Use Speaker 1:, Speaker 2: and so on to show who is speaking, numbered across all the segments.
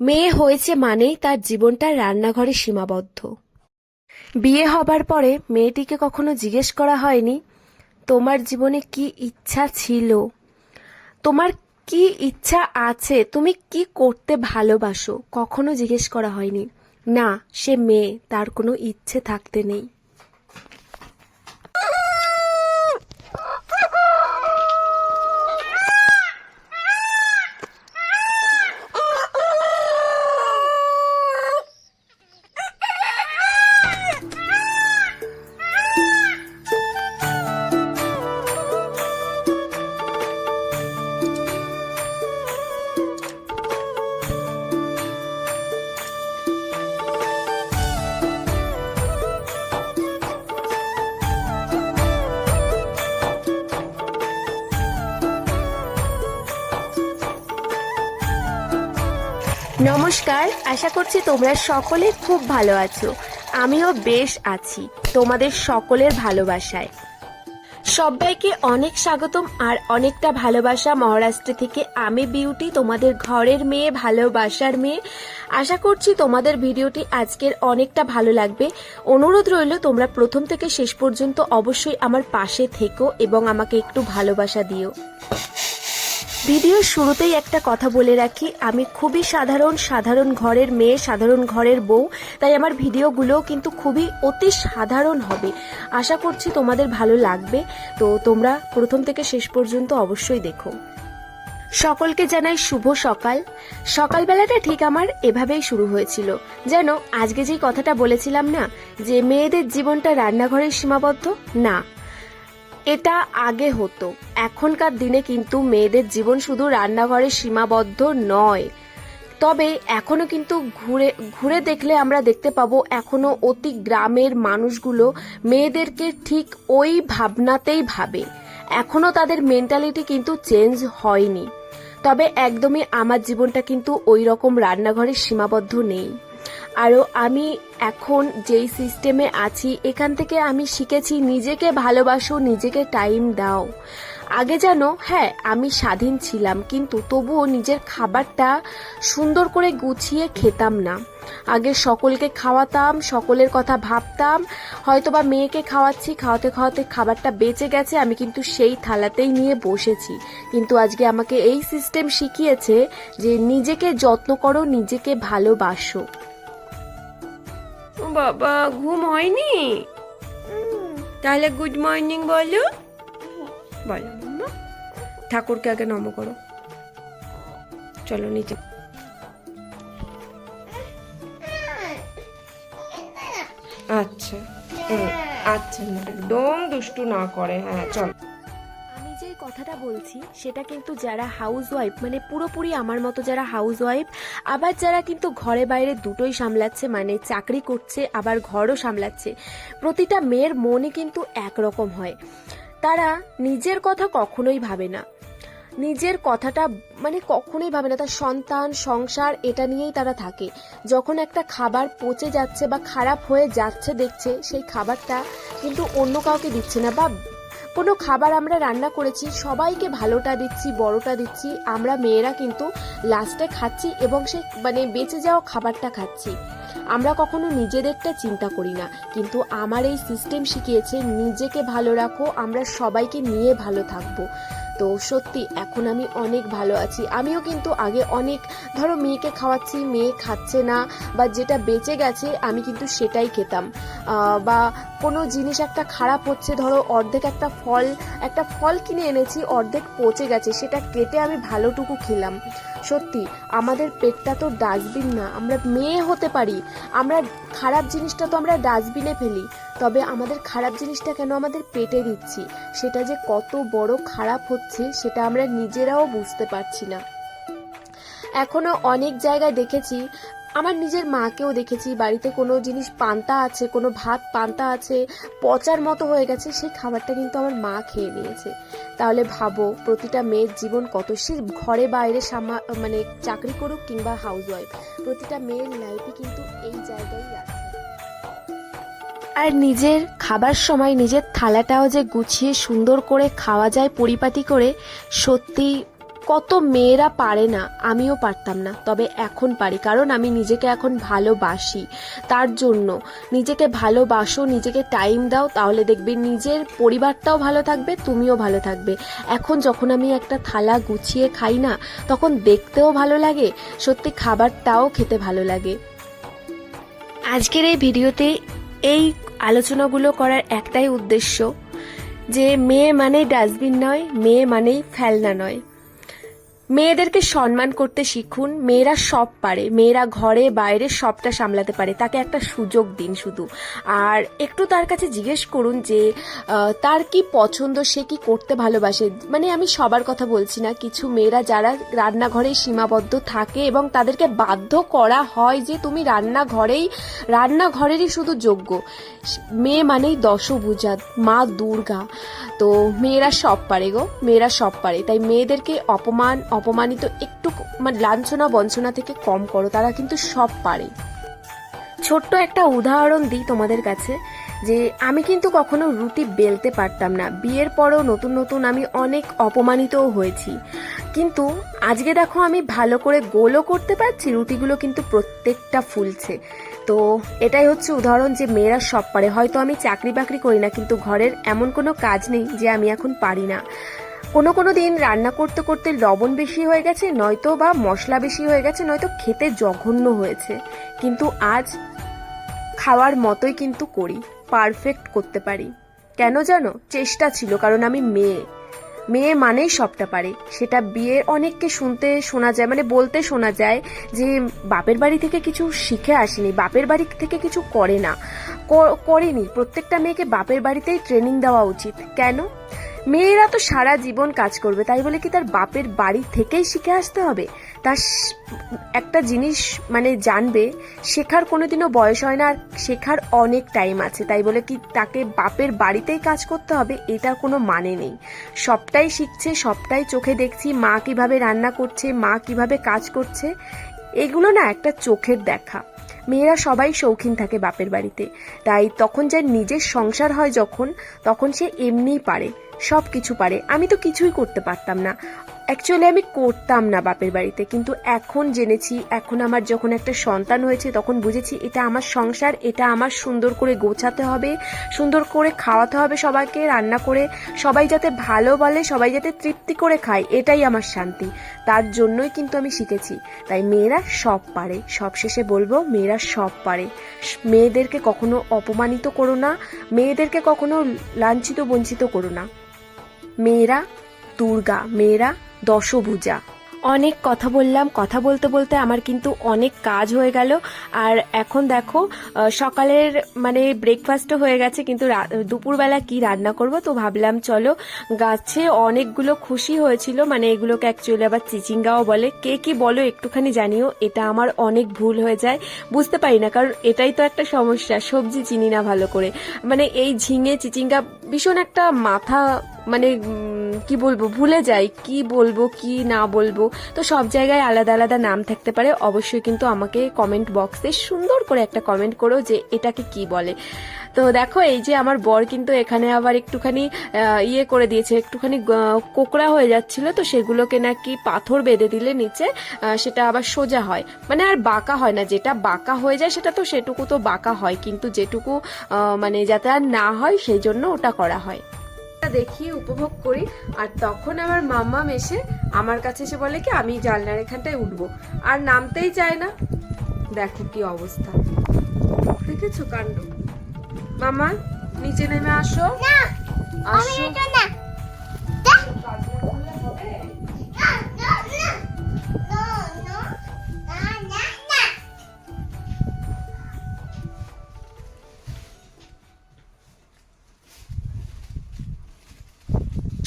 Speaker 1: মেয়ে হয়েছে মানেই তার জীবনটা রান্নাঘরে সীমাবদ্ধ। বিয়ে হবার পরে মেয়েটিকে কখনো জিজ্ঞেস করা হয়নি, তোমার জীবনে কি ইচ্ছা ছিল? তোমার কি ইচ্ছা আছে? তুমি কি করতে ভালোবাসো? কখনো জিজ্ঞেস করা হয়নি। না, সে মেয়ে, তার কোনো ইচ্ছে থাকতে নেই। নমস্কার, আশা করছি তোমরা সকলে খুব ভালো আছো। আমিও বেশ আছি, তোমাদের সকলের ভালোবাসায়। সবাইকে অনেক স্বাগতম আর অনেকটা ভালোবাসা মহারাষ্ট্র থেকে আমি বিউটি, তোমাদের ঘরের মেয়ে, ভালোবাসার মেয়ে। আশা করছি তোমাদের ভিডিওটি আজকের অনেকটা ভালো লাগবে। অনুরোধ রইল, তোমরা প্রথম থেকে শেষ পর্যন্ত অবশ্যই আমার পাশে থেকো এবং আমাকে একটু ভালোবাসা দিও। ভিডিওর শুরুতেই একটা কথা বলে রাখি, আমি খুবই সাধারণ সাধারণ ঘরের মেয়ে, সাধারণ ঘরের বউ, তাই আমার ভিডিওগুলোও কিন্তু খুবই অতি সাধারণ হবে। আশা করছি তোমাদের ভালো লাগবে, তো তোমরা প্রথম থেকে শেষ পর্যন্ত অবশ্যই দেখো। সকলকে জানাই শুভ সকাল। সকালবেলাটা ঠিক আমার এভাবেই শুরু হয়েছিল। যেন আজকে যেই কথাটা বলেছিলাম না, যে মেয়েদের জীবনটা রান্নাঘরের সীমাবদ্ধ? না। এটা আগে হতো। এখনকার দিনে কিন্তু মেয়েদের জীবন শুধু রান্নাঘরে সীমাবদ্ধ নয়। তবে এখনও কিন্তু ঘুরে ঘুরে দেখলে আমরা দেখতে পাবো এখনও অতি গ্রামের মানুষগুলো মেয়েদেরকে ঠিক ওই ভাবনাতেই ভাবে। এখনও তাদের মেন্টালিটি কিন্তু চেঞ্জ হয়নি। তবে একদমই আমার জীবনটা কিন্তু ওই রকম রান্নাঘরে সীমাবদ্ধ নেই। আরও আমি এখন যেই সিস্টেমে আছি, এখান থেকে আমি শিখেছি নিজেকে ভালোবাসো, নিজেকে টাইম দাও। আগে যেন হ্যাঁ আমি স্বাধীন ছিলাম, কিন্তু তবুও নিজের খাবারটা সুন্দর করে গুছিয়ে খেতাম না। আগে সকলকে খাওয়াতাম, সকলের কথা ভাবতাম, হয়তোবা মেয়েকে খাওয়াচ্ছি, খাওয়াতে খাওয়াতে খাবারটা বেঁচে গেছে, আমি কিন্তু সেই থালাতেই নিয়ে বসেছি। কিন্তু আজকে আমাকে এই সিস্টেম শিখিয়েছে যে নিজেকে যত্ন করো, নিজেকে ভালোবাসো। বাবা, ঘুম হয়নি? তাহলে গুড মর্নিং বলো। বলো ঠাকুরকে আগে নম করো। চলো নিচে। আচ্ছা আচ্ছা একদম দুষ্টু না করে হ্যাঁ চল। কথাটা বলছি, সেটা কিন্তু যারা হাউস ওয়াইফ মানে পুরোপুরি আমার মতো যারা হাউস ওয়াইফ আবার যারা কিন্তু ঘরে বাইরে দুটোই সামলাচ্ছে মানে চাকরি করছে, আবার ঘরও সামলাচ্ছে, প্রতিটা মেয়ের মনে কিন্তু একরকম হয়। তারা নিজের কথা কখনোই ভাবে না। নিজের কথাটা মানে কখনোই ভাবে না, তার সন্তান, সংসার, এটা নিয়েই তারা থাকে। যখন একটা খাবার পচে যাচ্ছে বা খারাপ হয়ে যাচ্ছে দেখছে, সেই খাবারটা কিন্তু অন্য কাউকে দিচ্ছে না বা কোনো খাবার আমরা রান্না করেছি, সবাইকে ভালোটা দিচ্ছি, বড়টা দিচ্ছি, আমরা মেয়েরা কিন্তু লাস্টে খাচ্ছি এবং সে মানে বেঁচে যাওয়া খাবারটা খাচ্ছি। আমরা কখনো নিজেদেরটা চিন্তা করি না, কিন্তু আমার এই সিস্টেম শিখিয়েছে, নিজেকে ভালো রাখো, আমরা সবাইকে নিয়ে ভালো থাকব। তো সত্যি, এখন আমি অনেক ভালো আছি। আমিও কিন্তু আগে অনেক, ধরো মেয়েকে খাওয়াচ্ছি, মেয়ে খাচ্ছে না বা যেটা বেঁচে গেছে, আমি কিন্তু সেটাই খেতাম। বা কোনো জিনিস একটা খারাপ হচ্ছে, ধরো অর্ধেক একটা ফল একটা ফল কিনে এনেছি, অর্ধেক পচে গেছে, সেটা কেটে আমি ভালোটুকু খেলাম। সত্যি, আমাদের পেটটা তো ডাস্টবিন না, আমরা মেয়ে হতে পারি। আমরা খারাপ জিনিসটা তো আমরা ডাস্টবিনে ফেলি। তবে আমাদের খারাপ জিনিসটা কেন আমাদের পেটে দিচ্ছি? সেটা যে কত বড় খারাপ হচ্ছে, সেটা আমরা নিজেরাও বুঝতে পারছি না। এখনও অনেক জায়গায় দেখেছি আমার নিজের মাকেও দেখেছি, বাড়িতে কোনো জিনিস পান্তা আছে, কোনো ভাত পান্তা আছে, পচার মতো হয়ে গেছে সেই খাবারটা কিন্তু আমার মা খেয়ে নিয়েছে। তাহলে ভাবো, প্রতিটা মেয়ের জীবন কত, সে ঘরে বাইরে সামা মানে চাকরি করুক কিংবা হাউস ওয়াইফ প্রতিটা মেয়ের লাইফে কিন্তু এই জায়গায় আছে। আর নিজের খাবার সময়, নিজের থালাটাও যে গুছিয়ে সুন্দর করে খাওয়া যায়, পরিপাটি করে, সত্যি কত মেয়েরা পারে না, আমিও পারতাম না। তবে এখন পারি, কারণ আমি নিজেকে এখন ভালোবাসি। তার জন্য নিজেকে ভালোবাসো, নিজেকে টাইম দাও, তাহলে দেখবে নিজের পরিবারটাও ভালো থাকবে, তুমিও ভালো থাকবে। এখন যখন আমি একটা থালা গুছিয়ে খাই না, তখন দেখতেও ভালো লাগে, সত্যি খাবারটাও খেতে ভালো লাগে। আজকের এই ভিডিওতে এই আলোচনাগুলো করার একটাই উদ্দেশ্য, যে মেয়ে মানেই ডাস্টবিন নয়, মেয়ে মানেই ফেলনা নয়। মেয়েদেরকে সম্মান করতে শিখুন, মেয়েরা সব পারে, মেয়েরা ঘরে, বাইরে সবটা সামলাতে পারে, তাকে একটা সুযোগ দিন শুধু। আর একটু তার কাছে জিজ্ঞেস করুন যে তার কি পছন্দ, সে কি করতে ভালোবাসে? মানে আমি সবার কথা বলছি না, কিছু মেয়েরা যারা রান্নাঘরেই সীমাবদ্ধ থাকে এবং তাদেরকে বাধ্য করা হয় যে, তুমি রান্নাঘরেই, রান্নাঘরেরই শুধু যোগ্য। মেয়ে মানেই দশভুজা, মা দুর্গা। তো মেয়েরা সব পারে গো, মেয়েরা সব পারে। তাই মেয়েদেরকে অপমান অপমানিত একটু মানে লাঞ্ছনা বঞ্চনা থেকে কম করো, তারা কিন্তু সব পারে। ছোট্ট একটা উদাহরণ দিই তোমাদের কাছে, যে আমি কিন্তু কখনো রুটি বেলতে পারতাম না। বিয়ের পরেও নতুন নতুন আমি অনেক অপমানিতও হয়েছি। কিন্তু আজকে দেখো আমি ভালো করে গোলও করতে পারছি, রুটিগুলো কিন্তু প্রত্যেকটা ফুলছে। তো এটাই হচ্ছে উদাহরণ যে মেয়েরা সব পারে। হয়তো আমি চাকরি বাকরি করি না, কিন্তু ঘরের এমন কোনো কাজ নেই যে আমি এখন পারি না। কোনো কোনো দিন রান্না করতে করতে লবণ বেশি হয়ে গেছে, নয়তো বা মশলা বেশি হয়ে গেছে, নয়তো খেতে জঘন্য হয়েছে। কিন্তু আজ খাওয়ার মতোই কিন্তু করি পারফেক্ট করতে পারি। কেন জানো? চেষ্টা ছিল, কারণ আমি মেয়ে। মেয়ে মানেই সবটা পারে। সেটা বিয়ে অনেককে শুনতে শোনা যায় মানে বলতে শোনা যায় যে, বাপের বাড়ি থেকে কিছু শিখে আসেনি, বাপের বাড়ি থেকে কিছু করে না। করেনি। প্রত্যেকটা মেয়েকে বাপের বাড়িতেই ট্রেনিং দেওয়া উচিত। কেন? মেয়েরা তো সারা জীবন কাজ করবে, তাই বলে কি তার বাপের বাড়ি থেকেই শিখে আসতে হবে? তার একটা জিনিস মানে জানবে, শেখার কোনোদিনও বয়স হয় না আর শেখার অনেক টাইম আছে। তাই বলে কি তাকে বাপের বাড়িতেই কাজ করতে হবে, এটার কোনো মানে নেই। সবটাই শিখছে, সবটাই চোখে দেখছি, মা কীভাবে রান্না করছে, মা কীভাবে কাজ করছে, এগুলো না একটা চোখের দেখা। মেয়েরা সবাই শৌখিন থাকে বাপের বাড়িতে। তাই তখন যার নিজের সংসার হয় যখন, তখন সে এমনিই পারে সব কিছু পারে। আমি তো কিছুই করতে পারতাম না। অ্যাকচুয়ালি আমি করতাম না বাপের বাড়িতে, কিন্তু এখন জেনেছি, এখন আমার যখন একটা সন্তান হয়েছে, তখন বুঝেছি এটা আমার সংসার, এটা আমার সুন্দর করে গোছাতে হবে, সুন্দর করে খাওয়াতে হবে সবাইকে, রান্না করে, সবাই যাতে ভালো বলে, সবাই যাতে তৃপ্তি করে খায়, এটাই আমার শান্তি। তার জন্যই কিন্তু আমি শিখেছি। তাই মেয়েরা সব পারে, সব শেষে বলব, মেয়েরা সব পারে। মেয়েদেরকে কখনো অপমানিত করো না, মেয়েদেরকে কখনো লাঞ্ছিত, বঞ্চিত করো না। মেয়েরা দুর্গা, মেয়েরা দশভুজা। অনেক কথা বললাম, কথা বলতে বলতে আমার কিন্তু অনেক কাজ হয়ে গেল। আর এখন দেখো সকালের মানে ব্রেকফাস্টও হয়ে গেছে, কিন্তু দুপুরবেলা কি রান্না করব তো ভাবলাম চলো, গাছে অনেকগুলো খুশি হয়েছিল। মানে এগুলোকে অ্যাকচুয়ালি আবার চিচিঙ্গাও বলে। কে কি বলো একটুখানি জানিও, এটা আমার অনেক ভুল হয়ে যায়। বুঝতে পারি না, কারণ এটাই তো একটা সমস্যা, সবজি চিনি না ভালো করে। মানে এই ঝিঙে, চিচিঙ্গা ভীষণ একটা মাথা মানে কি বলব, ভুলে যাই কি বলব, কি না বলব। তো সব জায়গায় আলাদা আলাদা নাম থাকতে পারে। অবশ্যই কিন্তু আমাকে কমেন্ট বক্সে সুন্দর করে একটা কমেন্ট করো যে এটাকে কি বলে। তো দেখো, এই যে আমার বর কিন্তু এখানে আবার একটুখানি ইয়ে করে দিয়েছে, একটুখানি কোকড়া হয়ে যাচ্ছিল। তো সেগুলোকে নাকি পাথর বেঁধে দিলে নিচে সেটা আবার সোজা হয়। মানে আর বাঁকা হয় না। যেটা বাঁকা হয়ে যায়, সেটা তো সেটুকু তো বাঁকা হয়। কিন্তু যেটুকু মানে যাতে আর না হয়, সেই জন্য ওটা করা হয়। দেখি উপভোগ করি আর তখন আমার মাম্মা এসে আমার কাছে এসে বলে কি আমি জানলার এখানটায় উঠবো। আর নামতেই চায় না। দেখো কি অবস্থা। দেখেছ কাণ্ড? মামা নিচে নেমে আসো। আসো।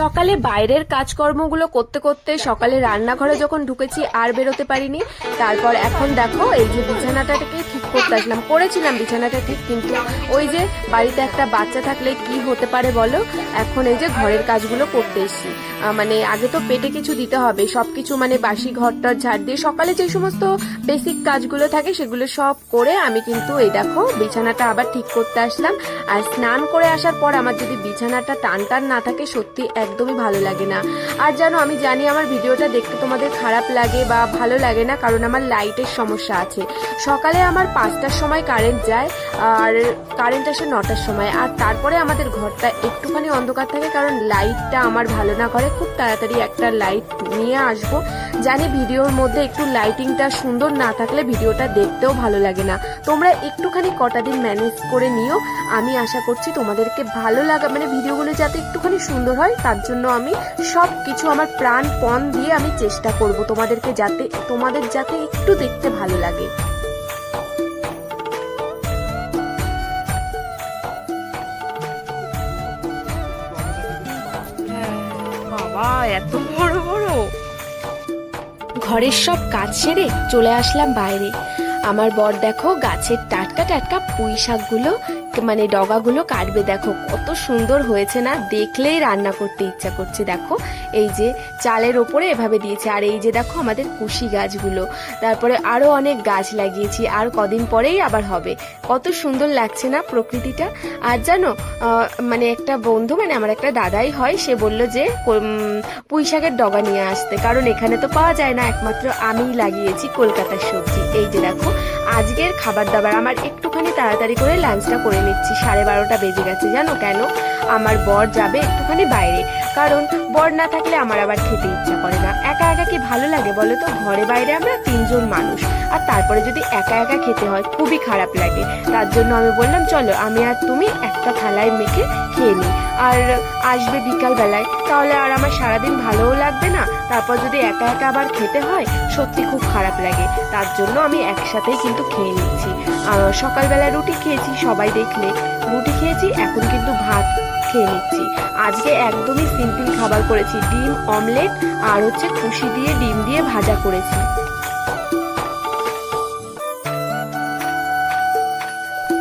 Speaker 1: সকালে বাইরের কাজকর্মগুলো করতে করতে সকালে রান্নাঘরে যখন ঢুকেছি আর বেরোতে পারিনি, তারপর এখন দেখো এই যে বিছানাটাকে করতে আসলাম। করেছিলাম বিছানাটা ঠিক, কিন্তু ওই যে বাড়িতে একটা বাচ্চা থাকলে কি হতে পারে বলো? এখন এই যে ঘরের কাজগুলো করতে এসছি। মানে আগে তো পেটে কিছু দিতে হবে সব কিছু মানে বাসি ঘরটার ঝাড় দিয়ে সকালে যে সমস্ত বেসিক কাজগুলো থাকে সেগুলো সব করে আমি কিন্তু এই দেখো বিছানাটা আবার ঠিক করতে আসলাম। আর স্নান করে আসার পর আমার যদি বিছানাটা টান টান না থাকে, সত্যি একদমই ভালো লাগে না। আর জানো, আমি জানি আমার ভিডিওটা দেখতে তোমাদের খারাপ লাগে বা ভালো লাগে না, কারণ আমার লাইটের সমস্যা আছে। সকালে আমার পাঁচটার সময় কারেন্ট যায় আর কারেন্ট আসে নটার সময়। আর তারপরে আমাদের ঘরটা একটুখানি অন্ধকার থাকে কারণ লাইটটা আমার ভালো না করে। খুব তাড়াতাড়ি একটা লাইট নিয়ে আসব। জানি ভিডিওর মধ্যে একটু লাইটিংটা সুন্দর না থাকলে ভিডিওটা দেখতেও ভালো লাগে না। তোমরা একটুখানি কটা দিন ম্যানেজ করে নিও। আমি আশা করছি তোমাদেরকে ভালো লাগা মানে ভিডিওগুলো যাতে একটুখানি সুন্দর হয়, তার জন্য আমি সব কিছু আমার প্রাণ পণ দিয়ে আমি চেষ্টা করব তোমাদেরকে যাতে, তোমাদের যাতে একটু দেখতে ভালো লাগে। এত বড় বড়। ঘরের সব কাজ সেরে চলে আসলাম বাইরে। আমার বর দেখো গাছের টাটকা টাটকা পুঁই শাকগুলো মানে ডগাগুলো কাটবে, দেখো, কত সুন্দর হয়েছে না? দেখলেই রান্না করতে ইচ্ছা করছে, দেখো। এই যে চালের ওপরে এভাবে দিয়েছে, আর এই যে দেখো আমাদের কুশি গাছগুলো। তারপরে আরও অনেক গাছ লাগিয়েছি, আর কদিন পরেই আবার হবে। কত সুন্দর লাগছে না প্রকৃতিটা? আর জানো মানে একটা বন্ধু মানে আমার একটা দাদাই হয়, সে বলল যে পুঁই শাকের ডগা নিয়ে আসতে। কারণ এখানে তো পাওয়া যায় না, একমাত্র আমিই লাগিয়েছি কলকাতার সবজি। এই যে দেখো আজকের খাবার দাবার আমার একটুখানি তাড়াতাড়ি করে লাঞ্চটা করে নিচ্ছি। সাড়ে বারোটা বেজে গেছে, জানো কেন? আমার বর যাবে একটুখানি বাইরে। কারণ বর না থাকলে আমার আবার খেতে ইচ্ছা করে না। একা একা কি ভালো লাগে বলো তো? ঘরে বাইরে আমরা তিনজন মানুষ। আর তারপরে যদি একা একা খেতে হয়, খুবই খারাপ লাগে। তার জন্য আমি বললাম, চলো, আমি আর তুমি একটা থালায় মেখে খেয়ে নিই আর আসবে বিকালবেলায় তাহলে আর আমার সারাদিন ভালোও লাগবে না? তারপর যদি একা একা আবার খেতে হয় সত্যি খুব খারাপ লাগে। তার জন্য আমি একসাথেই কিন্তু খেয়ে নিচ্ছি। আহ, সকালবেলায় রুটি খেয়েছি সবাই দেখলে। রুটি খেয়েছি এখন কিন্তু ভাত খেয়ে নিচ্ছি। আজকে একদমই সিম্পল খাবার করেছি। ডিম অমলেট আর হচ্ছে খুশি দিয়ে ডিম দিয়ে ভাজা করেছি।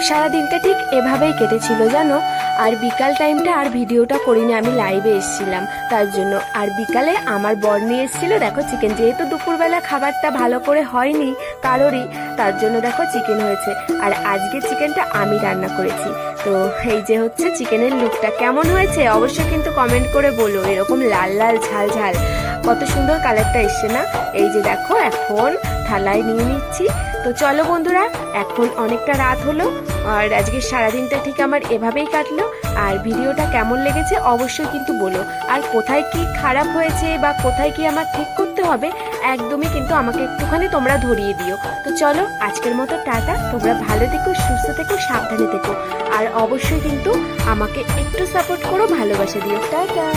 Speaker 1: সারাদিনটা ঠিক এভাবেই কেটেছিল জানো? আর বিকাল টাইমটা আর ভিডিওটা করিনি, আমি লাইভে এসেছিলাম। তার জন্য। আর বিকালে আমার বর নিয়ে এসেছিল, দেখো চিকেন যেহেতু দুপুরবেলা খাবারটা ভালো করে হয়নি কারোরই, তার জন্য দেখো চিকেন হয়েছে। আর আজকে চিকেনটা আমি রান্না করেছি। তো এই যে হচ্ছে চিকেনের লুকটা কেমন হয়েছে অবশ্যই কিন্তু কমেন্ট করে বলো, এরকম লাল লাল ঝাল ঝাল। কত সুন্দর কালারটা এসছে না? এই যে দেখো, এখন থালায় নিয়ে নিচ্ছি। তো চলো বন্ধুরা, এখন অনেকটা রাত হলো। আর আজকে সারাদিনটা ঠিক আমার এভাবেই কাটলো। আর ভিডিওটা কেমন লেগেছে অবশ্যই কিন্তু বলো। আর কোথায় কি খারাপ হয়েছে বা কোথায় কি আমার ঠিক করতে হবে, একদমই কিন্তু আমাকে একটুখানি তোমরা ধরিয়ে দিও। তো চলো, আজকের মতো টাটা। তোমরা ভালো থেকো, সুস্থ থেকো, সাবধানে থেকো। আর অবশ্যই কিন্তু আমাকে একটু সাপোর্ট করো, ভালোবাসা দিও। টাটা!